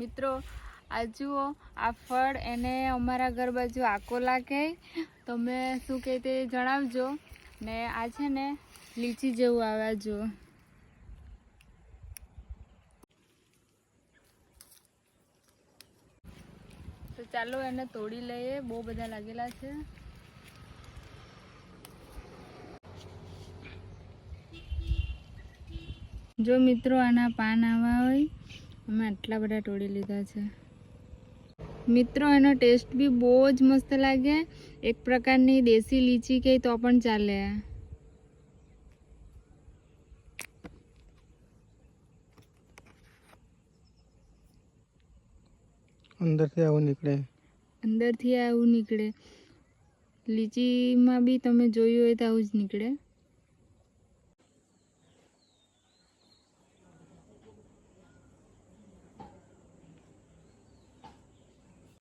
મિત્રો, આ જુઓ, આ ફળ એને અમારા ઘર બાજુ આકોલા કહે તમે શું કહે તે જણાવજો. ને આ છે ને લીચી જેવું આવે જુઓ. તો ચાલો એને તોડી લઈએ, બહુ બધા લાગેલા છે. જો મિત્રો, આના પાન આવા હોય. આટલા બધા તોડી લીધા છે. મિત્રો એનો ટેસ્ટ બી બહુ જ મસ્ત લાગે. એક પ્રકારની દેશી લીચી કહે તો પણ ચાલે. અંદરથી આવું નીકળે. અંદરથી આવું નીકળે. લીચીમાં બી તમે જોયું હોય તો આવું જ નીકળે.